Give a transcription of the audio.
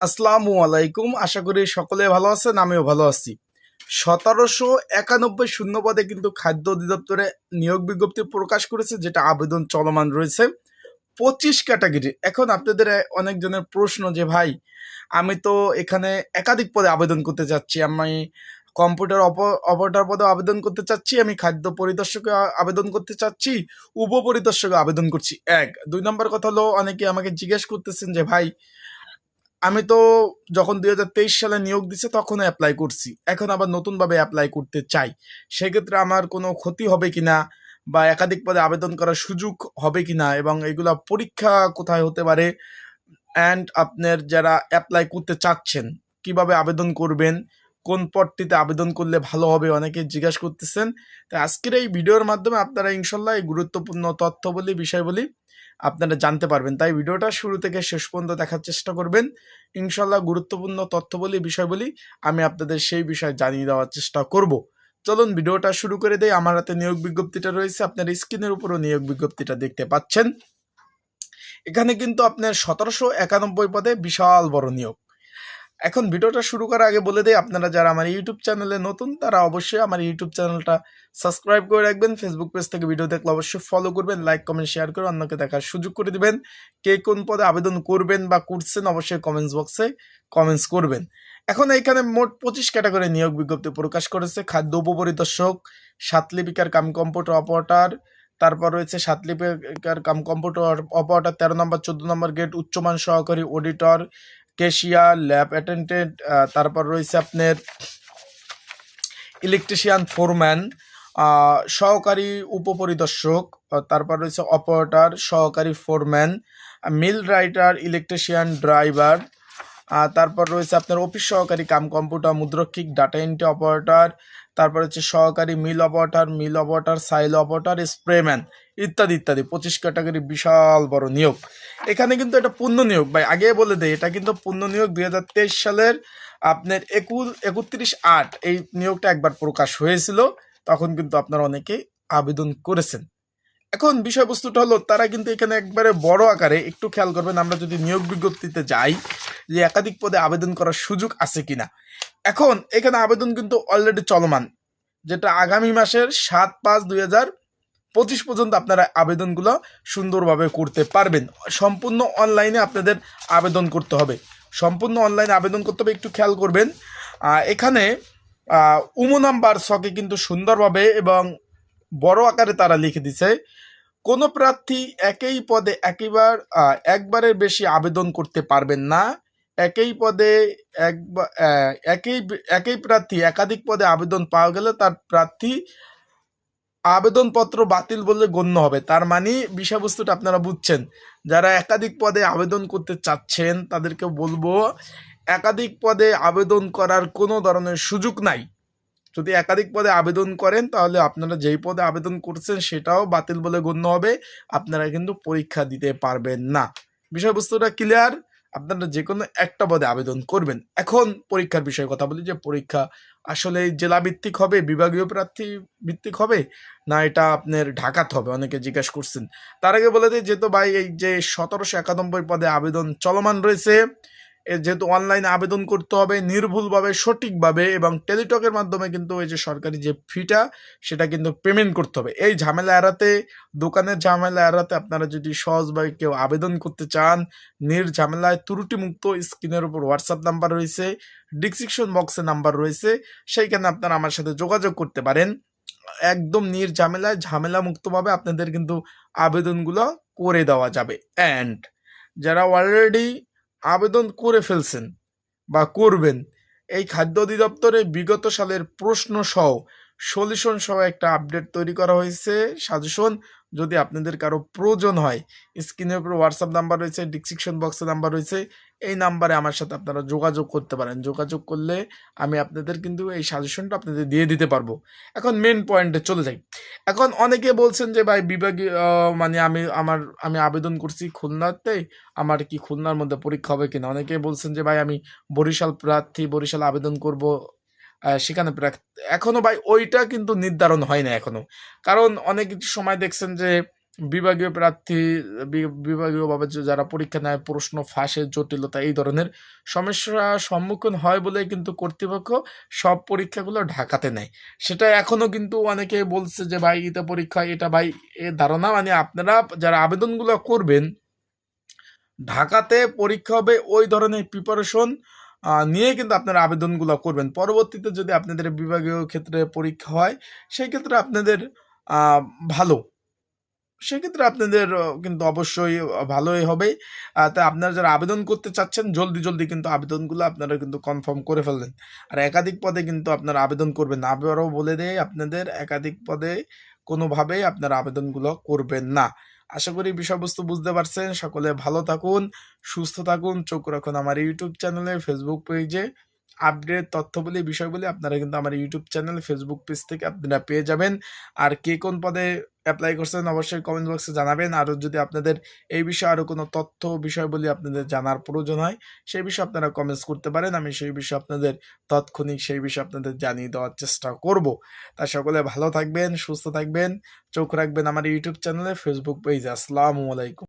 আসসালামু আলাইকুম। আশা করি সকলে ভালো আছেন, আমিও ভালো আছি। সতেরোশো একানব্বই শূন্য পদে কিন্তু খাদ্য অধিদপ্তরে নিয়োগ বিজ্ঞপ্তি প্রকাশ করেছে, যেটা আবেদন চলমান রয়েছে। পঁচিশ ক্যাটাগরি। এখন আপনাদের অনেকজনের প্রশ্ন যে, ভাই, আমি তো এখানে একাধিক পদে আবেদন করতে চাচ্ছি। আমি কম্পিউটার অপারেটর পদে আবেদন করতে চাচ্ছি। আমি খাদ্য পরিদর্শকে আবেদন করতে চাচ্ছি। উপপরিদর্শকে আবেদন করছি। এক। দুই নম্বর কথা হলো, অনেকে আমাকে জিজ্ঞেস করতেছেন যে, ভাই আমি তো যখন দুই হাজার তেইশ সালে নিয়োগ দিছে তখন অ্যাপ্লাই করছি। এখন আবার নতুনভাবে অ্যাপ্লাই করতে চাই। সেক্ষেত্রে আমার কোনো ক্ষতি হবে কিনা বা একাধিক পদে আবেদন করার সুযোগ হবে কিনা এবং এগুলা পরীক্ষা কোথায় হতে পারে অ্যান্ড আপনার যারা অ্যাপ্লাই করতে চাচ্ছেন, কীভাবে আবেদন করবেন, কোন পদটিতে আবেদন করলে ভালো হবে অনেকে জিজ্ঞাসা করতেছেন। তো আজকের এই ভিডিওর মাধ্যমে আপনারা ইনশাল্লাহ এই গুরুত্বপূর্ণ তথ্য বলি বিষয় বলি আপনারা জানতে পারবেন। তাই ভিডিওটা শুরু থেকে শেষ পর্যন্ত দেখার চেষ্টা করবেন। ইনশাল্লাহ গুরুত্বপূর্ণ তথ্য বলি বিষয় বলি আমি আপনাদের সেই বিষয়ে জানিয়ে দেওয়ার চেষ্টা করব। চলুন ভিডিওটা শুরু করে দেয় আমার হাতে নিয়োগ বিজ্ঞপ্তিটা রয়েছে। আপনার স্ক্রিনের উপরও নিয়োগ বিজ্ঞপ্তিটা দেখতে পাচ্ছেন। এখানে কিন্তু আপনার সতেরোশো একানব্বই পদে বিশাল বড় নিয়োগ। এখন ভিডিওটা শুরু করার আগে বলে দেই, আপনারা যারা আমার ইউটিউব চ্যানেলে নতুন, তারা অবশ্যই আমার ইউটিউব চ্যানেলটা সাবস্ক্রাইব করে রাখবেন। ফেসবুক পেজ থেকে ভিডিও দেখলে অবশ্যই ফলো করবেন লাইক কমেন্ট শেয়ার করে অন্যকে দেখার সুযোগ করে দিবেন। কে কোন পদে আবেদন করবেন বা করছেন অবশ্যই কমেন্টস বক্সে কমেন্টস করবেন। এখন এইখানে মোট পঁচিশ ক্যাটাগরি নিয়োগ বিজ্ঞপ্তি প্রকাশ করেছে। খাদ্য উপপরিদর্শক সাতলিপিকার কাম কম্পিউটার অপারেটর তারপর রয়েছে সাতলিপিকার কাম কম্পিউটার অপারেটর তেরো নম্বর, চোদ্দ নম্বর গেট উচ্চমান সহকারী অডিটর কেশিয়ার ল্যাব অ্যাটেন্ডেন্ট তারপর রয়েছে আপনার ইলেকট্রিশিয়ান ফোরম্যান সহকারী উপপরিদর্শক তারপর রয়েছে অপারেটার, সহকারী foreman, mill writer, electrician driver তারপর রয়েছে আপনার অফিস সহকারী কাম কম্পিউটার, মুদ্রক্ষিক, ডাটা এন্ট্রি অপারেটর তারপর হচ্ছে সহকারী মিল অপারেটর মিল অপারেটর সাইল অপারেটর স্প্রেম্যান ইত্যাদি ইত্যাদি। পঁচিশ ক্যাটাগরি বিশাল বড় নিয়োগ। এখানে কিন্তু এটা পূর্ণ নিয়োগ। ভাই, আগে বলে দেয় এটা কিন্তু পূর্ণ নিয়োগ দুই হাজার তেইশ সালের আপনার একু একত্রিশ আট এই নিয়োগটা একবার প্রকাশ হয়েছিল। তখন কিন্তু আপনারা অনেকেই আবেদন করেছেন। এখন বিষয়বস্তুটা হলো, তারা কিন্তু এখানে একবারে বড় আকারে একটু খেয়াল করবেন, আমরা যদি নিয়োগ বিজ্ঞপ্তিতে যাই যে একাধিক পদে আবেদন করার সুযোগ আছে কিনা। এখন এখানে আবেদন কিন্তু অলরেডি চলমান, যেটা আগামী মাসের সাত পাঁচ দুই হাজার পঁচিশ পর্যন্ত আপনারা আবেদনগুলো সুন্দরভাবে করতে পারবেন। সম্পূর্ণ অনলাইনে আপনাদের আবেদন করতে হবে। সম্পূর্ণ অনলাইনে আবেদন করতে হবে, একটু খেয়াল করবেন। এখানে উমো নাম্বার ছকে কিন্তু সুন্দরভাবে এবং বড় আকারে তারা লিখে দিছে, কোনো প্রার্থী একই পদে একইবার একবারের বেশি আবেদন করতে পারবেন না। একই পদে একবার একই একই প্রার্থী একাধিক পদে আবেদন পাওয়া গেলে তার প্রার্থী আবেদনপত্র বাতিল বলে গণ্য হবে। তার মানে বিষয়বস্তুটা আপনারা বুঝছেন। যারা একাধিক পদে আবেদন করতে চাচ্ছেন, তাদেরকে বলব, একাধিক পদে আবেদন করার কোনো ধরনের সুযোগ নাই। যদি একাধিক পদে আবেদন করেন, তাহলে আপনারা যেই পদে আবেদন করছেন সেটাও বাতিল বলে গণ্য হবে। আপনারা কিন্তু পরীক্ষা দিতে পারবেন না। বিষয়বস্তুটা ক্লিয়ার আপনারা যে কোনো একটা পদে আবেদন করবেন। এখন পরীক্ষার বিষয়ে কথা বলি যে পরীক্ষা আসলে জেলা ভিত্তিক হবে, বিভাগীয় প্রার্থী ভিত্তিক হবে, না এটা আপনার ঢাকাতে হবে? অনেকে জিজ্ঞাসা করছেন। তার আগে বলে দিই যেহেতু ভাই, এই যে সতেরোশো একানব্বই পদে আবেদন চলমান রয়েছে যেহেতু অনলাইনে আবেদন করতে হবে নির্ভুলভাবে, সঠিকভাবে এবং টেলিটকের মাধ্যমে কিন্তু এই যে সরকারি যে ফিটা সেটা কিন্তু পেমেন্ট করতে হবে। এই ঝামেলা এড়াতে, দোকানের ঝামেলা এড়াতে আপনারা যদি সহজভাবে কেউ আবেদন করতে চান নির্ঝামেলায় ত্রুটিমুক্ত স্ক্রিনের উপর হোয়াটসঅ্যাপ নাম্বার রয়েছে ডিসক্রিপশন বক্সে নাম্বার রয়েছে, সেইখানে আপনারা আমার সাথে যোগাযোগ করতে পারেন। একদম নির্ঝামেলায় ঝামেলা মুক্তভাবে আপনাদের কিন্তু আবেদনগুলো করে দেওয়া যাবে। অ্যান্ড যারা অলরেডি আবেদন করে ফেলছেন বা করবেন। এই খাদ্য অধিদপ্তরে বিগত সালের প্রশ্ন সহ সলিউশন সহ একটা আপডেট তৈরি করা হয়েছে। সাজেশন যদি আপনাদের কারও প্রয়োজন হয়, স্ক্রিনের উপর হোয়াটসঅ্যাপ নাম্বার রয়েছে ডিসক্রিপশন বক্সে নাম্বার রয়েছে, এই নাম্বারে আমার সাথে আপনারা যোগাযোগ করতে পারেন। যোগাযোগ করলে আমি আপনাদের কিন্তু এই সাজেশনটা আপনাদের দিয়ে দিতে পারব। এখন মেন পয়েন্টে চলে যাই। এখন অনেকে বলছেন যে, ভাই, বিভাগীয় মানে আমি, আমার, আমি আবেদন করছি খুলনাতে, আমার কি খুলনার মধ্যে পরীক্ষা হবে কিনা? অনেকে বলছেন যে, ভাই, আমি বরিশাল প্রার্থী, বরিশাল আবেদন করব সেখানে এখনও ভাই ওইটা কিন্তু নির্ধারণ হয় না এখনও। কারণ অনেক সময় দেখছেন যে, বিভাগীয় প্রার্থী বিভাগীয়ভাবে যারা পরীক্ষা নেয়, প্রশ্ন ফাঁসের জটিলতা এই ধরনের সমস্যা সম্মুখীন হয় বলে কিন্তু কর্তৃপক্ষ সব পরীক্ষাগুলো ঢাকাতে নেয়। সেটা এখনও কিন্তু অনেকে বলছে যে, ভাই, এটা পরীক্ষা, এটা ভাই, এ ধারণা। মানে আপনারা যারা আবেদনগুলো করবেন, ঢাকাতে পরীক্ষা হবে ওই ধরনের প্রিপারেশন নিয়ে কিন্তু আপনারা আবেদনগুলো করবেন। পরবর্তীতে যদি আপনাদের বিভাগীয় ক্ষেত্রে পরীক্ষা হয় সেই ক্ষেত্রে আপনাদের ভালো। সেক্ষেত্রে আপনাদের কিন্তু অবশ্যই ভালোই হবে। তাই আপনারা যারা আবেদন করতে চাচ্ছেন, জলদি জলদি কিন্তু আবেদনগুলো আপনারা কিন্তু কনফার্ম করে ফেললেন আর একাধিক পদে কিন্তু আপনারা আবেদন করবেন আবারও বলে দেয় আপনাদের, একাধিক পদে কোনোভাবেই আপনারা আবেদনগুলো করবেন না। আশা করি বিষয়বস্তু বুঝতে পারছেন। সকলে ভালো থাকুন, সুস্থ থাকুন। চোখ রাখুন আমার ইউটিউব চ্যানেলে ফেসবুক পেজে আপডেট তথ্যবলী বিষয়গুলি আপনারা কিন্তু আমার ইউটিউব চ্যানেল ফেসবুক পেজ থেকে আপনারা পেয়ে যাবেন। আর কে কোন পদে অ্যাপ্লাই করছেন অবশ্যই কমেন্ট বক্সে জানাবেন। আর যদি আপনাদের এই বিষয়ে আরও কোনো তথ্য, বিষয়বলি আপনাদের জানার প্রয়োজন হয়, সেই বিষয়ে আপনারা কমেন্টস করতে পারেন। আমি সেই বিষয়ে আপনাদের তাৎক্ষণিক সেই বিষয়ে আপনাদের জানিয়ে দেওয়ার চেষ্টা করব। তা সকলে ভালো থাকবেন, সুস্থ থাকবেন, চোখ রাখবেন আমার ইউটিউব চ্যানেলে ফেসবুক পেজে আসসালামু আলাইকুম।